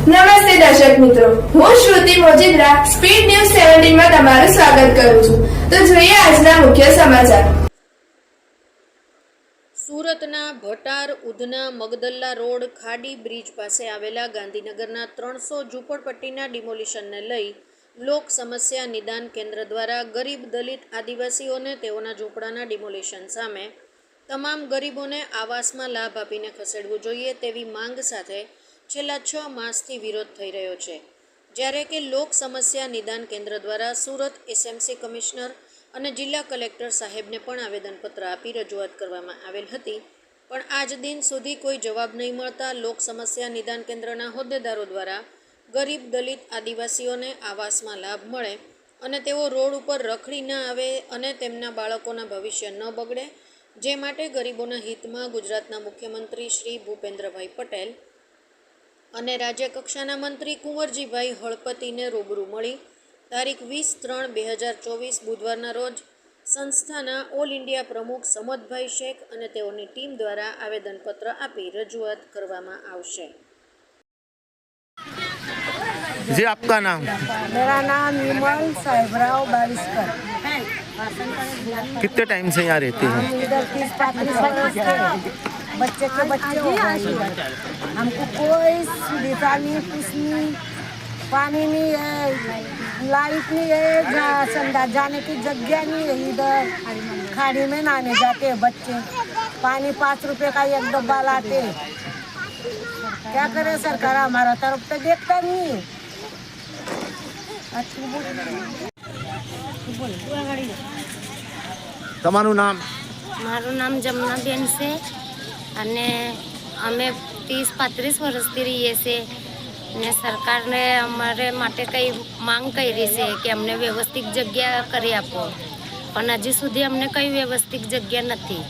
નમસ્તે દર્શક મિત્રો. હું શ્રુતિ મોજીદ્રા, સ્પીડ ન્યૂઝ સેવન્ટીનમાં તમારું સ્વાગત કરું છું. તો જોઈએ આજના મુખ્ય સમાચાર. સુરતના ભટાર, ઉધના, મગદલ્લા રોડ, ખાડી બ્રિજ પાસે આવેલા ગાંધીનગરના ત્રણસો ઝૂંપડપટ્ટીના ડિમોલિશનને લઈ લોક સમસ્યા નિદાન કેન્દ્ર દ્વારા ગરીબ દલિત આદિવાસીઓને તેઓના ઝૂંપડાના ડિમોલિશન સામે તમામ ગરીબોને આવાસમાં લાભ આપીને ખસેડવું જોઈએ તેવી માંગ સાથે છેલ્લા છ માસથી વિરોધ થઈ રહ્યો છે. જ્યારે કે લોક સમસ્યા નિદાન કેન્દ્ર દ્વારા સુરત એસએમસી કમિશનર અને જિલ્લા કલેક્ટર સાહેબને પણ આવેદનપત્ર આપી રજૂઆત કરવામાં આવેલ હતી. પણ આજ દિન સુધી કોઈ જવાબ નહીં મળતા લોક સમસ્યા નિદાન કેન્દ્રના હોદ્દેદારો દ્વારા ગરીબ દલિત આદિવાસીઓને આવાસમાં લાભ મળે અને તેઓ રોડ ઉપર રખડી ન આવે અને તેમના બાળકોના ભવિષ્ય ન બગડે, જે માટે ગરીબોના હિતમાં ગુજરાતના મુખ્યમંત્રી શ્રી ભૂપેન્દ્રભાઈ પટેલ અને રાજ્ય કક્ષાના મંત્રી કુંવરજીભાઈ હળપતિને રૂબરૂ મળી તારીખ વીસ ત્રણ બે હજાર ચોવીસ બુધવારના રોજ સંસ્થાના ઓલ ઇન્ડિયા પ્રમુખ સમદભાઈ શેખ અને તેઓની ટીમ દ્વારા આવેદનપત્ર આપી રજૂઆત કરવામાં આવશે जी आपका नाम मेरा नाम विमल साहेबराव बारिस्कर कितने टाइम से यहाँ रहते हैं हम इधर तीस पैंतीस वर्ष के बच्चे के बच्चे हो गए इधर हमको कोई सुविधा नहीं कुछ नहीं पानी नहीं है लाइट नहीं है जहाँ संडा जाने की जगह नहीं है इधर खाड़ी में नहाने जाते हैं बच्चे पानी पाँच रुपए का एक डब्बा लाते क्या करे सरकार हमारा तरफ तो देखता नहीं है अच्छा बोल તમારું નામ મારું નામ જમનાબેન છે અને અમે ત્રીસ, પાંત્રીસ વર્ષથી રહીએ છીએ ને સરકારને અમારે માટે કંઈ માંગ કરી છે કે અમને વ્યવસ્થિત જગ્યા કરી આપો. પણ હજી સુધી અમને કંઈ વ્યવસ્થિત જગ્યા નથી.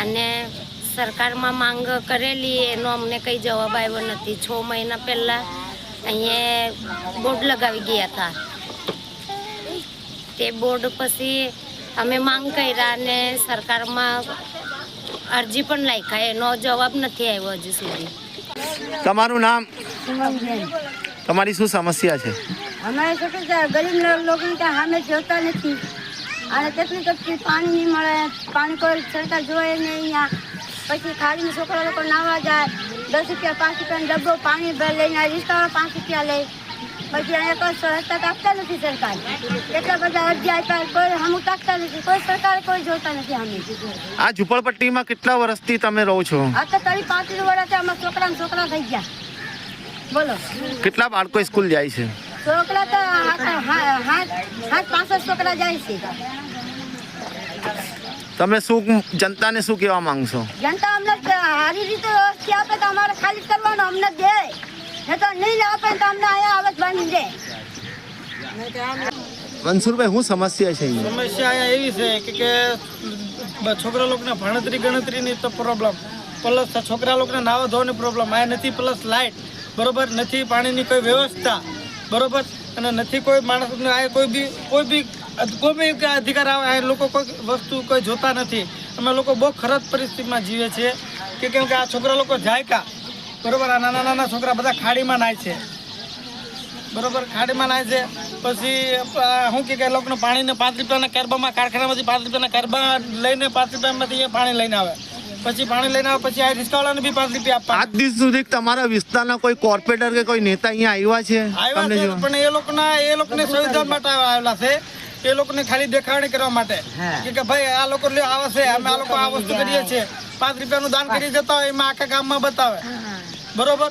અને સરકારમાં માંગ કરેલી એનો અમને કંઈ જવાબ આવ્યો નથી. છ મહિના પહેલાં અહીંયા બોર્ડ લગાવી ગયા હતા. તે બોર્ડ પછી અમે માંગ કર્યા અને સરકારમાં અરજી પણ લખાય એનો જવાબ નથી આવ્યો હજુ સુધી. તમારું નામ? તમારી શું સમસ્યા છે? અમારે શું કે છે ગરીબ લોકોને ત્યાં સામે જોતા નથી. અને કેટલી તકલીફ પાણી નહીં મળે પાણી કોઈ સરકાર જોવે નહીં અહીંયા. પછી ખાડીમાં છોકરા લોકો નાવા જાય. દસ રૂપિયા પાંચ રૂપિયાનો ડબ્બો પાણી ભર લઈને રિક્ષાવાળા પાંચ રૂપિયા લે. પછી અહીંયા કોઈ રસ્તા આપતા નથી સરકાર. એટલા બધા અરજી આપ્યા કોઈ હમું તાકતા નથી કોઈ સરકાર કોઈ જોતા નથી અમે આ ઝુંપડપટ્ટીમાં કેટલા વર્ષથી તમે રહો છો? આ તો તારી પાંત્રીસ વર્ષથી અમારા છોકરા છોકરા થઈ ગયા. બોલો. કેટલા બાળકો સ્કૂલ જાય છે? છોકરા તો હાથ પાંસઠ છોકરા જાય છે. તમે શું જનતાને શું કહેવા માંગશો? જનતા અમને સારી રીતે આપે તો અમારે ખાલી કરવાનું અમને દે. ને તો નહીં આવત બાંધી દે મનસુરભાઈ શું સમસ્યા છે સમસ્યા અહીંયા એવી છે કે કે છોકરા લોકોને ભણતરી ગણતરીની તો પ્રોબ્લેમ પ્લસ છોકરા લોકોને નાવા ધોવાની પ્રોબ્લેમ આ નથી પ્લસ લાઇટ બરોબર? નથી પાણીની કોઈ વ્યવસ્થા. બરોબર? અને નથી કોઈ માણસને આ કોઈ બી કોઈ બી કોઈ બી કે અધિકાર આવે આ લોકો કોઈ વસ્તુ કોઈ જોતા નથી. અમે લોકો બહુ ખરાબ પરિસ્થિતિમાં જીવે છીએ. કે કેમ કે આ છોકરા લોકો જાય કા બરોબર આ નાના નાના છોકરા બધા ખાડીમાં નાય છે. બરોબર ખાડીમાં નાય છે. પછી શું કે કે એ લોકોને પાણીને પાંચ રૂપિયાના કારબામાં કારખાનામાંથી પાંચ રૂપિયાના કારબા લઈને પાંચ રૂપિયામાંથી અહીંયા પાણી લઈને આવે. પછી પાણી લઈને આવે પછી આ રિક્ષાવાળાને બી પાંચ રૂપિયા આપવા આજ દિવસ સુધી તમારા વિસ્તારના કોઈ કોર્પોરેટર કે કોઈ નેતા અહીંયા આવ્યા છે? આવ્યા તમને છે પણ એ લોકોના એ લોકોને સુવિધા માટે આવેલા છે. એ લોકોને ખાલી દેખાવણી કરવા માટે. કે કે ભાઈ આ લોકો લ્યો આવે છે અમે આ લોકો આ વસ્તુ કરીએ છીએ. પાંચ રૂપિયાનું દાન કરી જતા હોય એમાં આખા ગામમાં બતાવે. બરોબર?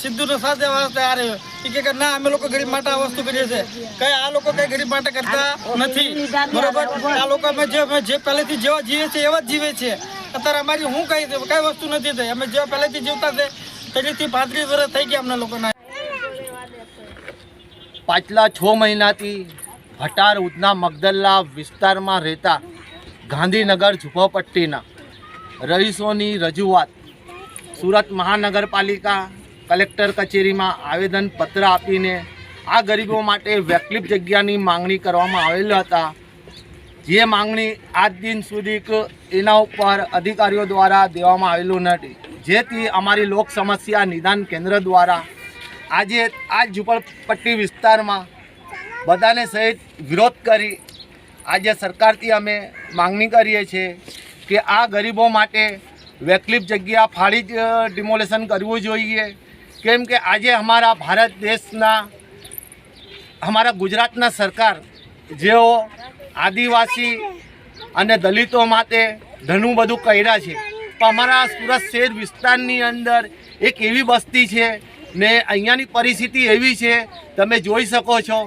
સિદ્ધુ ને સાથે વાસ્તે આ રહ્યો કે કે ના અમે લોકો ગરીબ માટે આ વસ્તુ કરીએ છીએ. કઈ આ લોકો કઈ ગરીબ માટે કરતા નથી. બરોબર? આ લોકો અમે જે અમે જે પહેલેથી જેવા જીવે છે એવા જ જીવે છે. અત્યારે અમારી હું કઈ કઈ વસ્તુ નથી થઈ? અમે જેવા પહેલેથી જીવતા છે તેની પાંત્રીસ વર્ષ થઈ ગયા અમને લોકોના. પાછલા છ મહિનાથી ભટાર ઉધના મગદલ્લા વિસ્તારમાં રહેતા ગાંધીનગર ઝુંપડપટ્ટીના રહીશોની રજૂઆત સુરત મહાનગરપાલિકા કલેક્ટર કચેરીમાં આવેદનપત્ર આપીને આ ગરીબો માટે વૈકલ્પિક જગ્યાની માંગણી કરવામાં આવેલ હતા. જે માંગણી આજ દિન સુધી એના ઉપર અધિકારીઓ દ્વારા દેવામાં આવેલું નથી. જેથી અમારી લોક સમસ્યા નિદાન કેન્દ્ર દ્વારા આજે આ ઝૂંપડપટ્ટી વિસ્તારમાં બધાને સહિત વિરોધ કરી આજે સરકારથી અમે માંગણી કરીએ છીએ કે આ ગરીબો માટે વૈકલ્પિક જગ્યા ફાળી જ ડિમોલેશન કરવું જોઈએ. કેમ કે આજે અમારા ભારત દેશના, અમારા ગુજરાતના સરકાર, જેઓ આદિવાસી અને દલિતો માટે ઘણું બધું કર્યા છે. પણ અમારા સુરત શહેર વિસ્તારની અંદર એક એવી બસ્તી છે, ને અહીંયાની પરિસ્થિતિ એવી છે, તમે જોઈ શકો છો,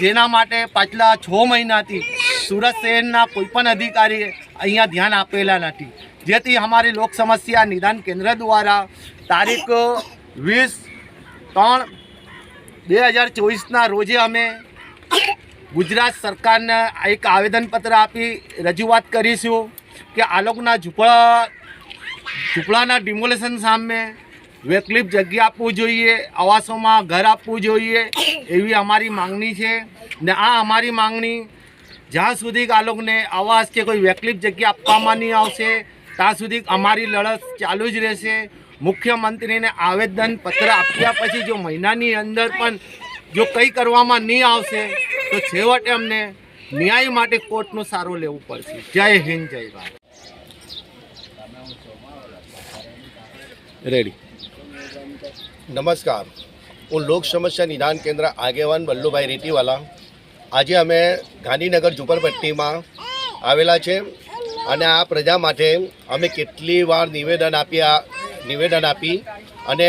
જેના માટે પાછલા છ મહિનાથી સુરત શહેરના કોઈપણ અધિકારીએ અહીંયા ધ્યાન આપેલા નથી. જેથી અમારી લોક સમસ્યા નિદાન કેન્દ્ર દ્વારા તારીખ વીસ ત્રણ બે હજાર ચોવીસના રોજે અમે ગુજરાત સરકારને એક આવેદનપત્ર આપી રજૂઆત કરીશું કે આલોકના ઝૂંપડા ઝૂંપડાના ડિમોલેશન સામે વૈકલ્પિક જગ્યા આપવું જોઈએ, આવાસોમાં ઘર આપવું જોઈએ એવી અમારી માંગણી છે ને આ અમારી માંગણી જ્યાં સુધી આ લોકોને આવાસ કે કોઈ વૈકલ્પિક જગ્યા આપવામાં નહીં આવશે ત્યાં સુધી અમારી લડત ચાલુ જ રહેશે. મુખ્યમંત્રીને આવેદન પત્ર આપ્યા પછી જો મહિનાની અંદર પણ જો કંઈ કરવામાં નહીં આવશે, તો છેવટે અમને ન્યાય માટે કોર્ટનો સારો લેવું પડશે. જય હિન્દ, જય ભારત. રેડી નમસ્કાર. હું લોક સમસ્યા નિદાન કેન્દ્ર આગેવાન વલ્લુભાઈ રેતીવાલા. આજે અમે ગાંધીનગર ઝુંપડપટ્ટીમાં આવેલા છે. અને આ પ્રજા માટે અમે કેટલી વાર નિવેદન આપ્યા નિવેદન આપી અને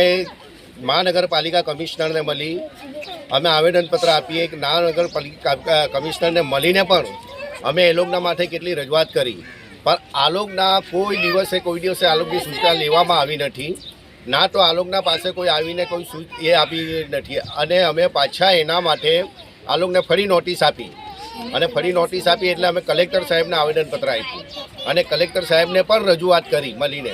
મહાનગરપાલિકા કમિશનરને મળી, અમે આવેદનપત્ર આપીએ કે મહાનગરપાલિકા કમિશનરને મળીને પણ અમે એ લોકોના માટે કેટલી રજૂઆત કરી. પણ આલોકના કોઈ દિવસે કોઈ દિવસે આલોકની લોકોની સૂચના લેવામાં આવી નથી. ના તો આલોકના પાસે કોઈ આવીને કોઈ સૂચ એ આપી નથી. અને અમે પાછા એના માટે આલોકને ફરી નોટિસ આપી. અને ફરી નોટિસ આપી એટલે અમે કલેક્ટર સાહેબને આવેદનપત્ર આપ્યું. અને કલેક્ટર સાહેબને પણ રજૂઆત કરી મળીને.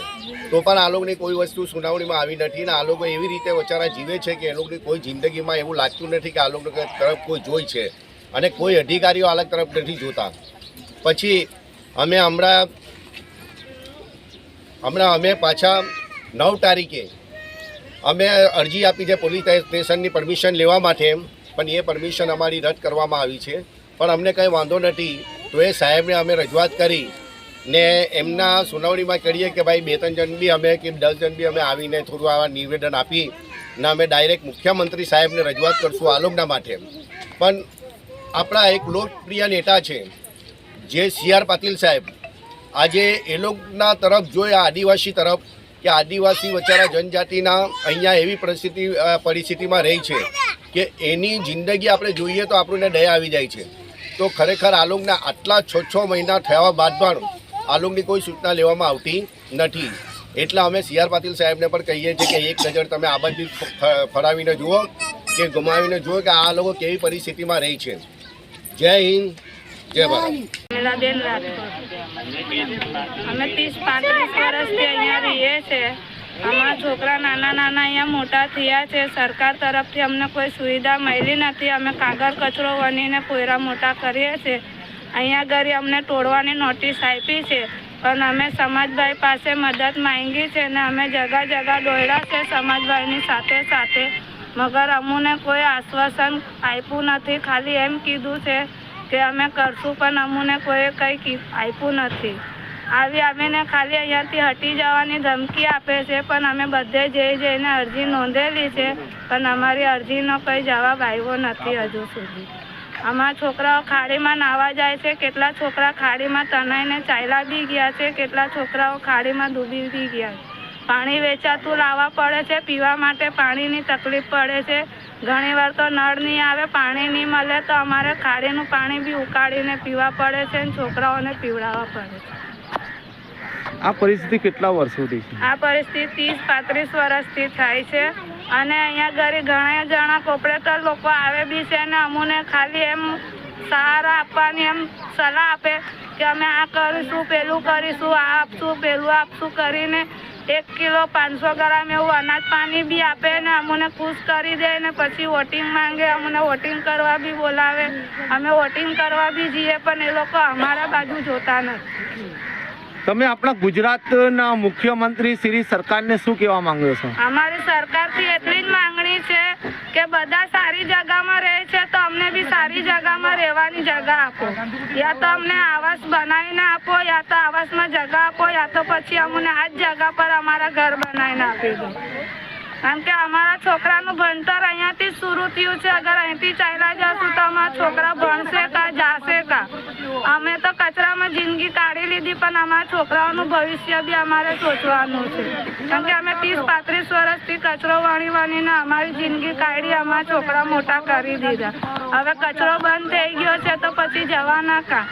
તો પણ આ લોકોની કોઈ વસ્તુ સુનાવણીમાં આવી નથી ને આ લોકો એવી રીતે વચારા જીવે છે કે એ લોકોની કોઈ જિંદગીમાં એવું લાગતું નથી કે આ લોકો તરફ કોઈ જોઈ છે. અને કોઈ અધિકારીઓ અલગ તરફ નથી જોતા. પછી અમે હમણાં હમણાં અમે પાછા નવ તારીખે અમે અરજી આપી છે પોલીસ સ્ટેશનની પરમિશન લેવા માટે પણ એ પરમિશન અમારી રદ કરવામાં આવી છે. પણ અમને કંઈ વાંધો નથી. તો એ સાહેબને અમે રજૂઆત કરી ને એમના સુનાવણીમાં કરીએ કે ભાઈ બે ત્રણ જણ બી અમે કે દસ જણ બી અમે આવીને થોડું આવા નિવેદન આપી ને અમે ડાયરેક્ટ મુખ્યમંત્રી સાહેબને રજૂઆત કરશું આલોકના માટે પણ આપણા એક લોકપ્રિય નેતા છે, જે સી આર પાટીલ સાહેબ, આજે એ લોકોના તરફ આ આદિવાસી તરફ, કે આદિવાસી વચારા જનજાતિના અહીંયા એવી પરિસ્થિતિ પરિસ્થિતિમાં રહી છે કે એની જિંદગી આપણે જોઈએ તો આપણને દયા આવી જાય છે. તો ખરેખર આ આટલા છ છ મહિના થયા બાદ પણ આ કોઈ સૂચના લેવામાં આવતી નથી. એટલે અમે સી આર પાટીલ સાહેબને પણ કહીએ છીએ કે એક નજર તમે આ બાજુ ફ- ફરાવીને જુઓ કે ગુમાવીને જુઓ કે આ લોકો કેવી પરિસ્થિતિમાં રહી છે. જય હિન્દ, જય ભારત. અમે ત્રીસ પાંત્રીસ વર્ષથી અહીંયા રહીએ છીએ. અમારા છોકરા નાના નાના અહીંયા મોટા થયા છે. સરકાર તરફથી અમને કોઈ સુવિધા મળી નથી. અમે કાગળ, કચરો વણીને કોયરા મોટા કરીએ છીએ અહીંયા ઘરે અમને તોડવાની નોટિસ આપી છે. પણ અમે સમાજભાઈ પાસે મદદ માંગી છે ને અમે જગા જગા દોડ્યા છે સમાજભાઈની સાથે સાથે. મગર અમુને કોઈ આશ્વાસન આપ્યું નથી. ખાલી એમ કીધું છે કે અમે કરશું પણ અમને કોઈ કંઈ આપ્યું નથી. આવી આવીને ખાલી અહીંયાથી હટી જવાની ધમકી આપે છે, પણ અમે બધે જઈ જઈને અરજી નોંધેલી છે, પણ અમારી અરજીનો કંઈ જવાબ આવ્યો નથી હજુ સુધી. અમારા છોકરાઓ ખાડીમાં નાવા જાય છે, કેટલા છોકરા ખાડીમાં તણાઈને ચાલ્યા બી ગયા છે, કેટલા છોકરાઓ ખાડીમાં ડૂબી બી ગયા છે. પાણી વેચાતું લાવવા પડે છે, પીવા માટે પાણીની તકલીફ પડે છે. ઘણીવાર તો નળ નહીં આવે, પાણી નહીં મળે તો અમારે ખાડીનું પાણી બી ઉકાળીને પીવા પડે છે અને છોકરાઓને પીવડાવવા પડે છે. આ પરિસ્થિતિ કેટલા વર્ષોથી છે? આ પરિસ્થિતિ ત્રીસ, પાંત્રીસ વર્ષથી થાય છે. અને અહીંયા ઘરે ઘણા જણા કોપરેટર લોકો આવે બી છે ને અમુને ખાલી એમ સહારા આપવાની એમ સલાહ આપે કે અમે આ કરીશું, પેલું કરીશું, આ આપશું, પેલું આપશું કરીને એક કિલો પાંચસો ગ્રામ એવું અનાજ પાણી બી આપે ને અમને ખુશ કરી દે ને પછી વોટિંગ માંગે, અમને વોટિંગ કરવા બી બોલાવે. અમે વોટિંગ કરવા બી જઈએ પણ એ લોકો અમારા બાજુ જોતા નથી. તમે આપણા ગુજરાતના મુખ્યમંત્રી શ્રી સરકારને શું કહેવા માંગો છો? અમારી સરકારથી એટલી જ માંગણી છે કે બધા સારી જગ્યામાં રહે છે તો અમને બી સારી જગ્યામાં રહેવાની જગ્યા આપો. યા તો અમને આવાસ બનાવીને આપો, યા તો આવાસમાં જગ્યા આપો, યા તો પછી અમને આ જ જગ્યા પર અમારા ઘર બનાવીને આપી દો. કારણ કે અમારા છોકરાનું ભણતર અહીંયાથી શરૂ થયું છે. અગર અહીંથી ચાલ્યા જશું તો અમારા છોકરા ભણશે કા જાશે કા? અમે તો કચરામાં જિંદગી કાઢી લીધી, પણ અમારા છોકરાઓનું ભવિષ્ય બી અમારે સોચવાનું છે. કારણ કે અમે ત્રીસ પાંત્રીસ વર્ષથી કચરો વણી વણીને અમારી જિંદગી કાઢી અમારા છોકરા મોટા કરી દીધા. હવે કચરો બંધ થઈ ગયો છે તો પછી જવાના કા?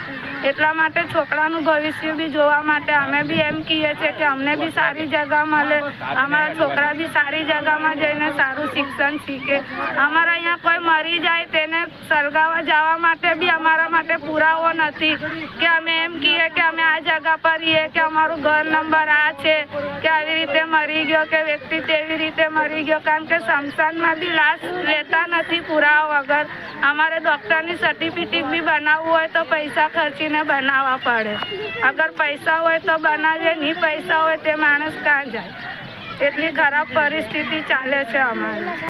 એટલા માટે છોકરાનું ભવિષ્ય બી જોવા માટે અમે બી એમ કહીએ છીએ કે અમને બી સારી જગા મળે. અમારા છોકરા બી સારી જગામાં જઈને સારું શિક્ષણ શીખે. અમારા અહીંયા કોઈ મરી જાય તેને સળગાવવા જવા માટે બી અમારા માટે પુરાવો નથી. કે અમે એમ કહીએ કે અમે આ જગા પર રહીએ, કે અમારું ઘર નંબર આ છે, કે આવી રીતે મરી ગયો, કે વ્યક્તિ તેવી રીતે મરી ગયો. કારણ કે સમસાનમાં બી લાશ લેતા નથી પુરાવા વગર. અમારે ડૉક્ટરની સર્ટિફિકેટ બી બનાવવું હોય તો પૈસા ખર્ચીને બનાવવા પડે. અગર પૈસા હોય તો બનાવીએ, નહીં પૈસા હોય તે માણસ ક્યાં જાય? એટલી ખરાબ પરિસ્થિતિ ચાલે છે અમારી